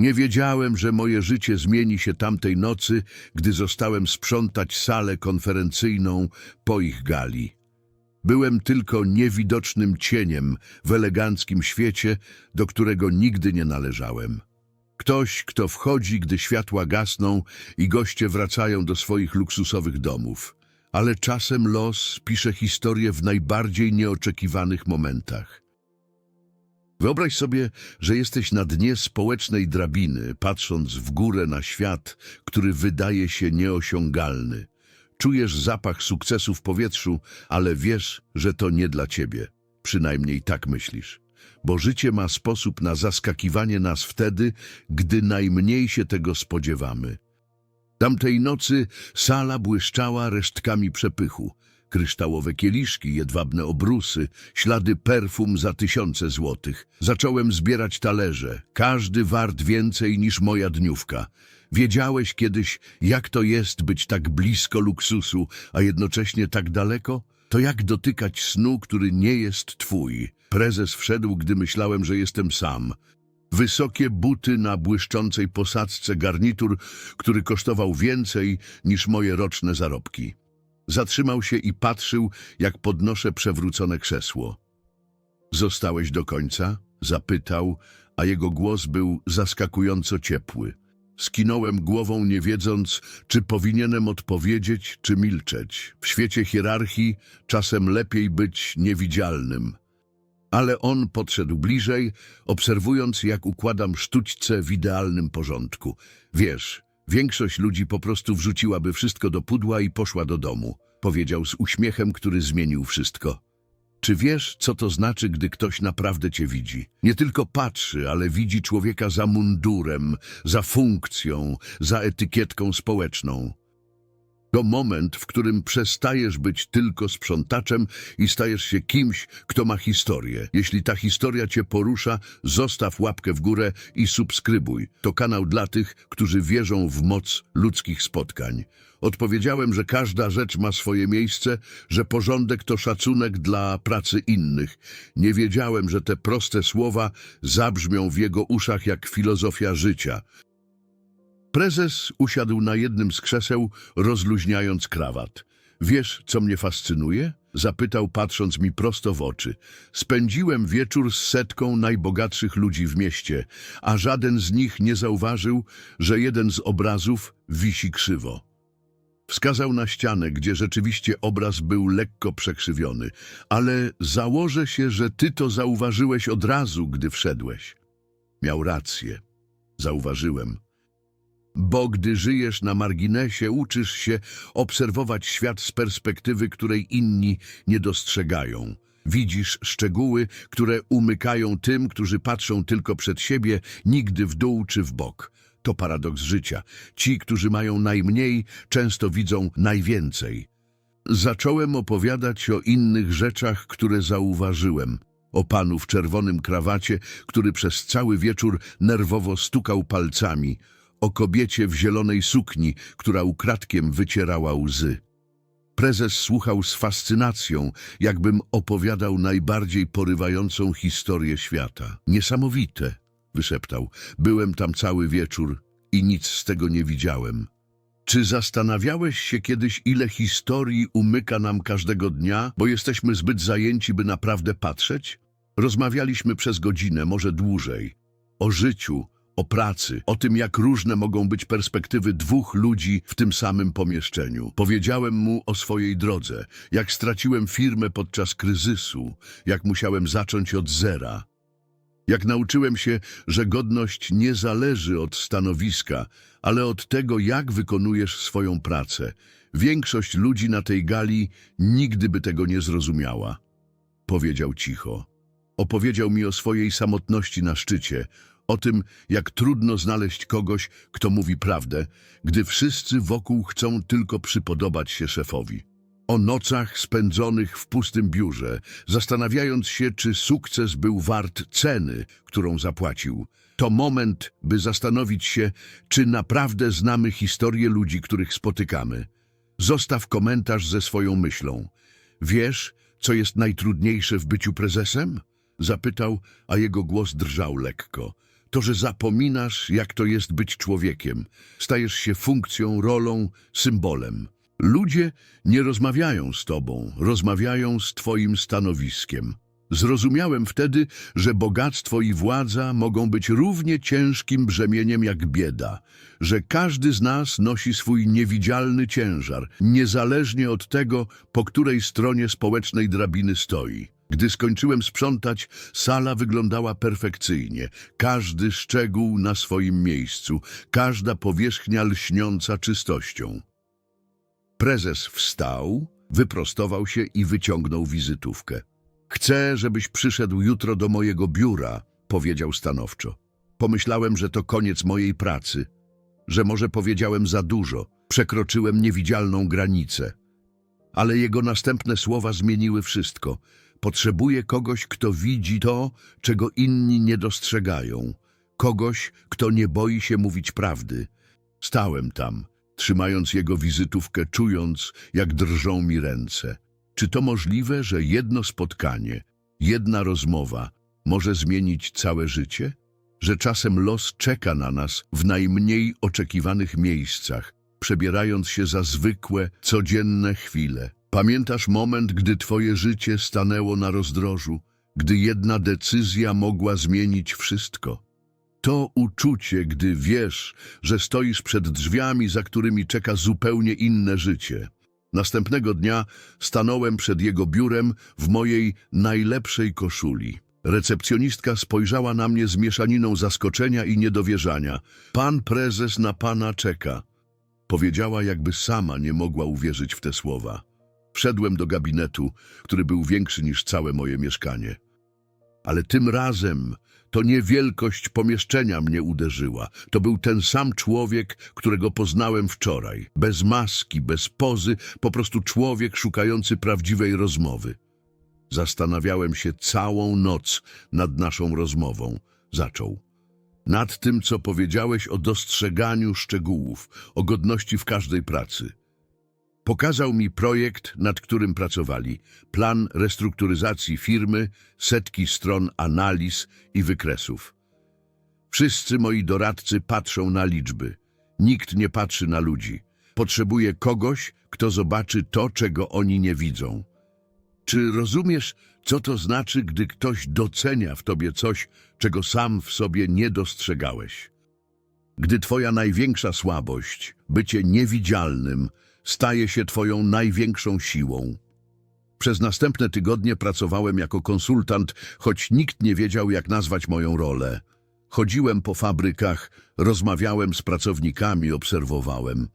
Nie wiedziałem, że moje życie zmieni się tamtej nocy, gdy zostałem sprzątać salę konferencyjną po ich gali. Byłem tylko niewidocznym cieniem w eleganckim świecie, do którego nigdy nie należałem. Ktoś, kto wchodzi, gdy światła gasną i goście wracają do swoich luksusowych domów. Ale czasem los pisze historię w najbardziej nieoczekiwanych momentach. Wyobraź sobie, że jesteś na dnie społecznej drabiny, patrząc w górę na świat, który wydaje się nieosiągalny. Czujesz zapach sukcesu w powietrzu, ale wiesz, że to nie dla ciebie. Przynajmniej tak myślisz. Bo życie ma sposób na zaskakiwanie nas wtedy, gdy najmniej się tego spodziewamy. Tamtej nocy sala błyszczała resztkami przepychu. Kryształowe kieliszki, jedwabne obrusy, ślady perfum za tysiące złotych. Zacząłem zbierać talerze, każdy wart więcej niż moja dniówka. Wiedziałeś kiedyś, jak to jest być tak blisko luksusu, a jednocześnie tak daleko? To jak dotykać snu, który nie jest twój. Prezes wszedł, gdy myślałem, że jestem sam. Wysokie buty na błyszczącej posadzce, garnitur, który kosztował więcej niż moje roczne zarobki. Zatrzymał się i patrzył, jak podnoszę przewrócone krzesło. Zostałeś do końca? Zapytał, a jego głos był zaskakująco ciepły. Skinąłem głową, nie wiedząc, czy powinienem odpowiedzieć, czy milczeć. W świecie hierarchii czasem lepiej być niewidzialnym. Ale on podszedł bliżej, obserwując, jak układam sztućce w idealnym porządku. Wiesz, większość ludzi po prostu wrzuciłaby wszystko do pudła i poszła do domu, powiedział z uśmiechem, który zmienił wszystko. Czy wiesz, co to znaczy, gdy ktoś naprawdę cię widzi? Nie tylko patrzy, ale widzi człowieka za mundurem, za funkcją, za etykietką społeczną. To moment, w którym przestajesz być tylko sprzątaczem i stajesz się kimś, kto ma historię. Jeśli ta historia cię porusza, zostaw łapkę w górę i subskrybuj. To kanał dla tych, którzy wierzą w moc ludzkich spotkań. Odpowiedziałem, że każda rzecz ma swoje miejsce, że porządek to szacunek dla pracy innych. Nie wiedziałem, że te proste słowa zabrzmią w jego uszach jak filozofia życia. Prezes usiadł na jednym z krzeseł, rozluźniając krawat. Wiesz, co mnie fascynuje? Zapytał, patrząc mi prosto w oczy. Spędziłem wieczór z setką najbogatszych ludzi w mieście, a żaden z nich nie zauważył, że jeden z obrazów wisi krzywo. Wskazał na ścianę, gdzie rzeczywiście obraz był lekko przekrzywiony, ale założę się, że ty to zauważyłeś od razu, gdy wszedłeś. Miał rację. Zauważyłem. Bo gdy żyjesz na marginesie, uczysz się obserwować świat z perspektywy, której inni nie dostrzegają. Widzisz szczegóły, które umykają tym, którzy patrzą tylko przed siebie, nigdy w dół czy w bok. To paradoks życia. Ci, którzy mają najmniej, często widzą najwięcej. Zacząłem opowiadać o innych rzeczach, które zauważyłem. O panu w czerwonym krawacie, który przez cały wieczór nerwowo stukał palcami. O kobiecie w zielonej sukni, która ukradkiem wycierała łzy. Prezes słuchał z fascynacją, jakbym opowiadał najbardziej porywającą historię świata. Niesamowite, wyszeptał. Byłem tam cały wieczór i nic z tego nie widziałem. Czy zastanawiałeś się kiedyś, ile historii umyka nam każdego dnia, bo jesteśmy zbyt zajęci, by naprawdę patrzeć? Rozmawialiśmy przez godzinę, może dłużej. O życiu, o pracy, o tym, jak różne mogą być perspektywy dwóch ludzi w tym samym pomieszczeniu. Powiedziałem mu o swojej drodze, jak straciłem firmę podczas kryzysu, jak musiałem zacząć od zera. Jak nauczyłem się, że godność nie zależy od stanowiska, ale od tego, jak wykonujesz swoją pracę. Większość ludzi na tej gali nigdy by tego nie zrozumiała. Powiedział cicho. Opowiedział mi o swojej samotności na szczycie, o tym, jak trudno znaleźć kogoś, kto mówi prawdę, gdy wszyscy wokół chcą tylko przypodobać się szefowi. O nocach spędzonych w pustym biurze, zastanawiając się, czy sukces był wart ceny, którą zapłacił. To moment, by zastanowić się, czy naprawdę znamy historię ludzi, których spotykamy. Zostaw komentarz ze swoją myślą. Wiesz, co jest najtrudniejsze w byciu prezesem? Zapytał, a jego głos drżał lekko. To, że zapominasz, jak to jest być człowiekiem. Stajesz się funkcją, rolą, symbolem. Ludzie nie rozmawiają z tobą, rozmawiają z twoim stanowiskiem. Zrozumiałem wtedy, że bogactwo i władza mogą być równie ciężkim brzemieniem jak bieda, że każdy z nas nosi swój niewidzialny ciężar, niezależnie od tego, po której stronie społecznej drabiny stoi. Gdy skończyłem sprzątać, sala wyglądała perfekcyjnie, każdy szczegół na swoim miejscu, każda powierzchnia lśniąca czystością. Prezes wstał, wyprostował się i wyciągnął wizytówkę. Chcę, żebyś przyszedł jutro do mojego biura, powiedział stanowczo. Pomyślałem, że to koniec mojej pracy, że może powiedziałem za dużo, przekroczyłem niewidzialną granicę. Ale jego następne słowa zmieniły wszystko. Potrzebuję kogoś, kto widzi to, czego inni nie dostrzegają. Kogoś, kto nie boi się mówić prawdy. Stałem tam, trzymając jego wizytówkę, czując, jak drżą mi ręce. Czy to możliwe, że jedno spotkanie, jedna rozmowa może zmienić całe życie? Że czasem los czeka na nas w najmniej oczekiwanych miejscach, przebierając się za zwykłe, codzienne chwile. Pamiętasz moment, gdy twoje życie stanęło na rozdrożu, gdy jedna decyzja mogła zmienić wszystko? To uczucie, gdy wiesz, że stoisz przed drzwiami, za którymi czeka zupełnie inne życie. Następnego dnia stanąłem przed jego biurem w mojej najlepszej koszuli. Recepcjonistka spojrzała na mnie z mieszaniną zaskoczenia i niedowierzania. Pan prezes na pana czeka. Powiedziała, jakby sama nie mogła uwierzyć w te słowa. Wszedłem do gabinetu, który był większy niż całe moje mieszkanie. Ale tym razem to nie wielkość pomieszczenia mnie uderzyła. To był ten sam człowiek, którego poznałem wczoraj. Bez maski, bez pozy, po prostu człowiek szukający prawdziwej rozmowy. Zastanawiałem się całą noc nad naszą rozmową. Zaczął. Nad tym, co powiedziałeś o dostrzeganiu szczegółów, o godności w każdej pracy. Pokazał mi projekt, nad którym pracowali, plan restrukturyzacji firmy, setki stron analiz i wykresów. Wszyscy moi doradcy patrzą na liczby. Nikt nie patrzy na ludzi. Potrzebuję kogoś, kto zobaczy to, czego oni nie widzą. Czy rozumiesz, co to znaczy, gdy ktoś docenia w tobie coś, czego sam w sobie nie dostrzegałeś? Gdy twoja największa słabość, bycie niewidzialnym, staje się twoją największą siłą. Przez następne tygodnie pracowałem jako konsultant, choć nikt nie wiedział, jak nazwać moją rolę. Chodziłem po fabrykach, rozmawiałem z pracownikami, obserwowałem.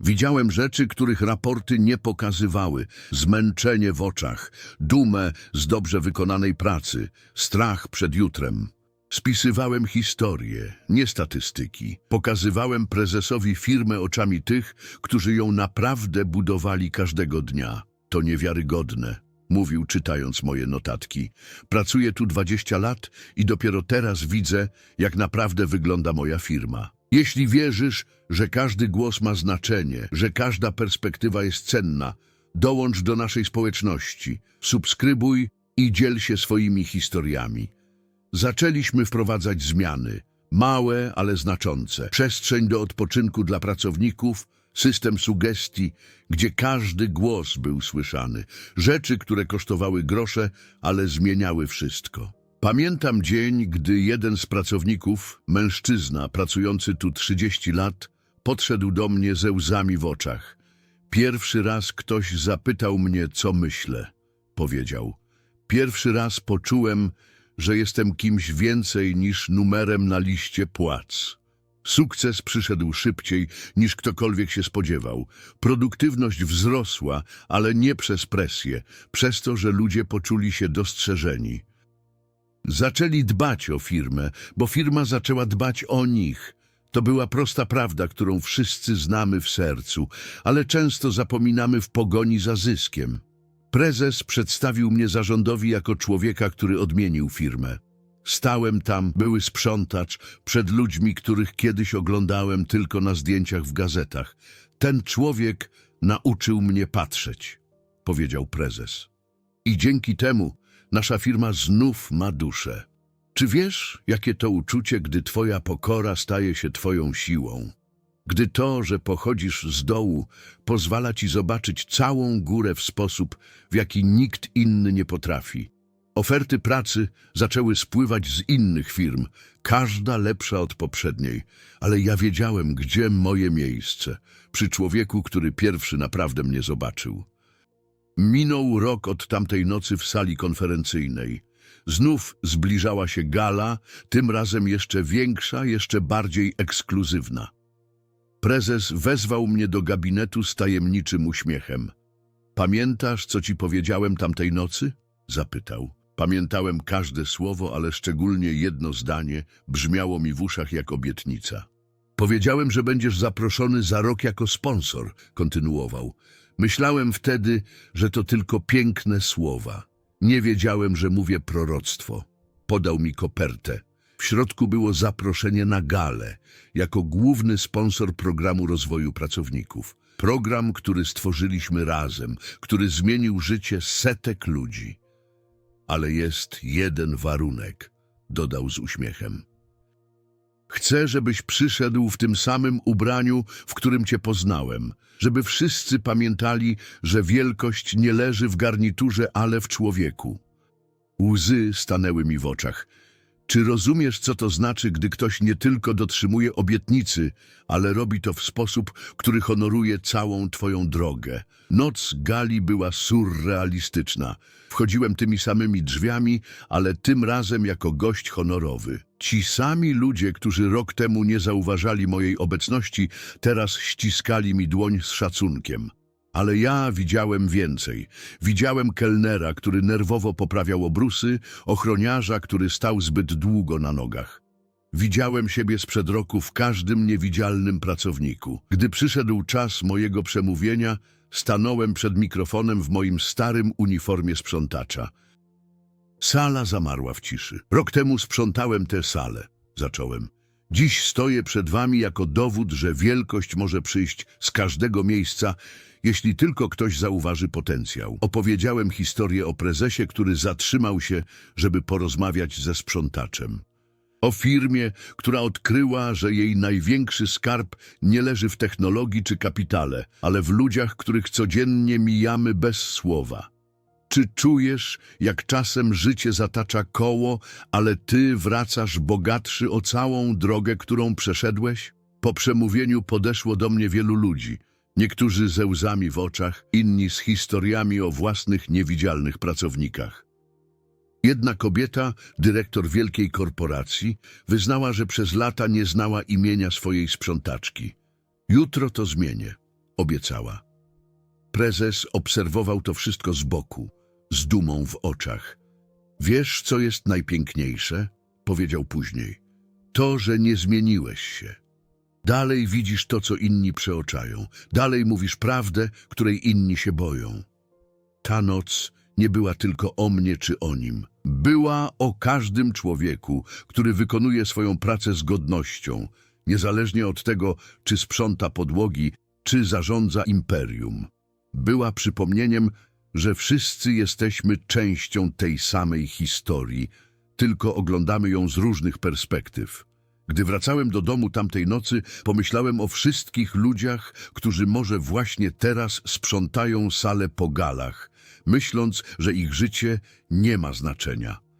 Widziałem rzeczy, których raporty nie pokazywały, zmęczenie w oczach, dumę z dobrze wykonanej pracy, strach przed jutrem. Spisywałem historie, nie statystyki. Pokazywałem prezesowi firmę oczami tych, którzy ją naprawdę budowali każdego dnia. To niewiarygodne, mówił czytając moje notatki. Pracuję tu 20 lat i dopiero teraz widzę, jak naprawdę wygląda moja firma. Jeśli wierzysz, że każdy głos ma znaczenie, że każda perspektywa jest cenna, dołącz do naszej społeczności, subskrybuj i dziel się swoimi historiami. Zaczęliśmy wprowadzać zmiany, małe, ale znaczące. Przestrzeń do odpoczynku dla pracowników, system sugestii, gdzie każdy głos był słyszany. Rzeczy, które kosztowały grosze, ale zmieniały wszystko. Pamiętam dzień, gdy jeden z pracowników, mężczyzna pracujący tu 30 lat, podszedł do mnie ze łzami w oczach. Pierwszy raz ktoś zapytał mnie, co myślę, powiedział. Pierwszy raz poczułem, że jestem kimś więcej niż numerem na liście płac. Sukces przyszedł szybciej niż ktokolwiek się spodziewał. Produktywność wzrosła, ale nie przez presję, przez to, że ludzie poczuli się dostrzeżeni. Zaczęli dbać o firmę, bo firma zaczęła dbać o nich. To była prosta prawda, którą wszyscy znamy w sercu, ale często zapominamy w pogoni za zyskiem. Prezes przedstawił mnie zarządowi jako człowieka, który odmienił firmę. Stałem tam, były sprzątacz, przed ludźmi, których kiedyś oglądałem tylko na zdjęciach w gazetach. Ten człowiek nauczył mnie patrzeć, powiedział prezes. I dzięki temu nasza firma znów ma duszę. Czy wiesz, jakie to uczucie, gdy twoja pokora staje się twoją siłą? Gdy to, że pochodzisz z dołu, pozwala ci zobaczyć całą górę w sposób, w jaki nikt inny nie potrafi. Oferty pracy zaczęły spływać z innych firm, każda lepsza od poprzedniej, ale ja wiedziałem, gdzie moje miejsce, przy człowieku, który pierwszy naprawdę mnie zobaczył. Minął rok od tamtej nocy w sali konferencyjnej. Znów zbliżała się gala, tym razem jeszcze większa, jeszcze bardziej ekskluzywna. Prezes wezwał mnie do gabinetu z tajemniczym uśmiechem. Pamiętasz, co ci powiedziałem tamtej nocy? Zapytał. Pamiętałem każde słowo, ale szczególnie jedno zdanie brzmiało mi w uszach jak obietnica. Powiedziałem, że będziesz zaproszony za rok jako sponsor, kontynuował. Myślałem wtedy, że to tylko piękne słowa. Nie wiedziałem, że mówię proroctwo. Podał mi kopertę. W środku było zaproszenie na galę, jako główny sponsor programu rozwoju pracowników. Program, który stworzyliśmy razem, który zmienił życie setek ludzi. Ale jest jeden warunek, dodał z uśmiechem. Chcę, żebyś przyszedł w tym samym ubraniu, w którym cię poznałem, żeby wszyscy pamiętali, że wielkość nie leży w garniturze, ale w człowieku. Łzy stanęły mi w oczach. Czy rozumiesz, co to znaczy, gdy ktoś nie tylko dotrzymuje obietnicy, ale robi to w sposób, który honoruje całą twoją drogę? Noc gali była surrealistyczna. Wchodziłem tymi samymi drzwiami, ale tym razem jako gość honorowy. Ci sami ludzie, którzy rok temu nie zauważali mojej obecności, teraz ściskali mi dłoń z szacunkiem. Ale ja widziałem więcej. Widziałem kelnera, który nerwowo poprawiał obrusy, ochroniarza, który stał zbyt długo na nogach. Widziałem siebie sprzed roku w każdym niewidzialnym pracowniku. Gdy przyszedł czas mojego przemówienia, stanąłem przed mikrofonem w moim starym uniformie sprzątacza. Sala zamarła w ciszy. Rok temu sprzątałem tę salę, zacząłem. Dziś stoję przed wami jako dowód, że wielkość może przyjść z każdego miejsca, jeśli tylko ktoś zauważy potencjał. Opowiedziałem historię o prezesie, który zatrzymał się, żeby porozmawiać ze sprzątaczem. O firmie, która odkryła, że jej największy skarb nie leży w technologii czy kapitale, ale w ludziach, których codziennie mijamy bez słowa. Czy czujesz, jak czasem życie zatacza koło, ale ty wracasz bogatszy o całą drogę, którą przeszedłeś? Po przemówieniu podeszło do mnie wielu ludzi. Niektórzy ze łzami w oczach, inni z historiami o własnych niewidzialnych pracownikach. Jedna kobieta, dyrektor wielkiej korporacji, wyznała, że przez lata nie znała imienia swojej sprzątaczki. Jutro to zmienię, obiecała. Prezes obserwował to wszystko z boku, z dumą w oczach. Wiesz, co jest najpiękniejsze? Powiedział później. To, że nie zmieniłeś się. Dalej widzisz to, co inni przeoczają. Dalej mówisz prawdę, której inni się boją. Ta noc nie była tylko o mnie czy o nim. Była o każdym człowieku, który wykonuje swoją pracę z godnością, niezależnie od tego, czy sprząta podłogi, czy zarządza imperium. Była przypomnieniem, że wszyscy jesteśmy częścią tej samej historii, tylko oglądamy ją z różnych perspektyw. Gdy wracałem do domu tamtej nocy, pomyślałem o wszystkich ludziach, którzy może właśnie teraz sprzątają salę po galach, myśląc, że ich życie nie ma znaczenia.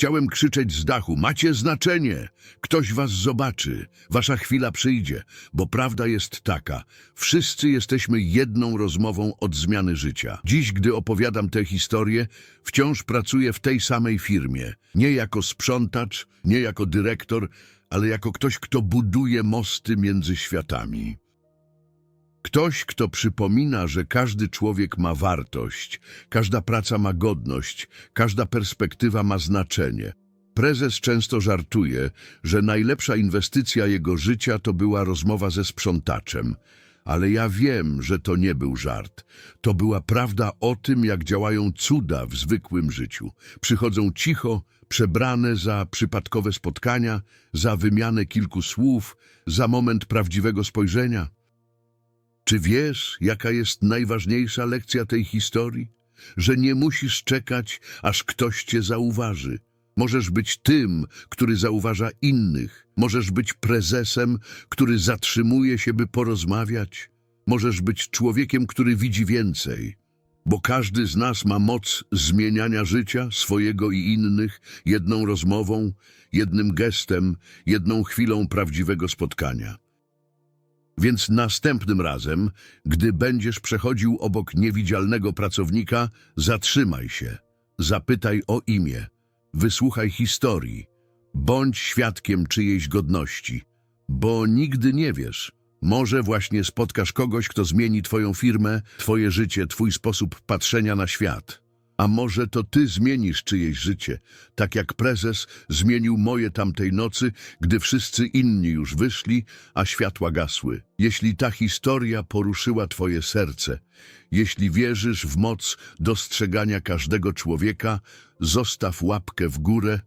Chciałem krzyczeć z dachu, macie znaczenie, ktoś was zobaczy, wasza chwila przyjdzie, bo prawda jest taka, wszyscy jesteśmy jedną rozmową od zmiany życia. Dziś, gdy opowiadam tę historię, wciąż pracuję w tej samej firmie, nie jako sprzątacz, nie jako dyrektor, ale jako ktoś, kto buduje mosty między światami. Ktoś, kto przypomina, że każdy człowiek ma wartość, każda praca ma godność, każda perspektywa ma znaczenie. Prezes często żartuje, że najlepsza inwestycja jego życia to była rozmowa ze sprzątaczem. Ale ja wiem, że to nie był żart. To była prawda o tym, jak działają cuda w zwykłym życiu. Przychodzą cicho, przebrane za przypadkowe spotkania, za wymianę kilku słów, za moment prawdziwego spojrzenia. Czy wiesz, jaka jest najważniejsza lekcja tej historii? Że nie musisz czekać, aż ktoś cię zauważy. Możesz być tym, który zauważa innych. Możesz być prezesem, który zatrzymuje się, by porozmawiać. Możesz być człowiekiem, który widzi więcej. Bo każdy z nas ma moc zmieniania życia, swojego i innych, jedną rozmową, jednym gestem, jedną chwilą prawdziwego spotkania. Więc następnym razem, gdy będziesz przechodził obok niewidzialnego pracownika, zatrzymaj się, zapytaj o imię, wysłuchaj historii, bądź świadkiem czyjejś godności, bo nigdy nie wiesz. Może właśnie spotkasz kogoś, kto zmieni twoją firmę, twoje życie, twój sposób patrzenia na świat. A może to ty zmienisz czyjeś życie, tak jak prezes zmienił moje tamtej nocy, gdy wszyscy inni już wyszli, a światła gasły. Jeśli ta historia poruszyła twoje serce, jeśli wierzysz w moc dostrzegania każdego człowieka, zostaw łapkę w górę,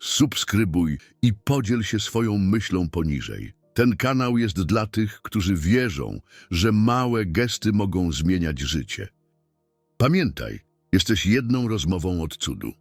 subskrybuj i podziel się swoją myślą poniżej. Ten kanał jest dla tych, którzy wierzą, że małe gesty mogą zmieniać życie. Pamiętaj, jesteś jedną rozmową od cudu.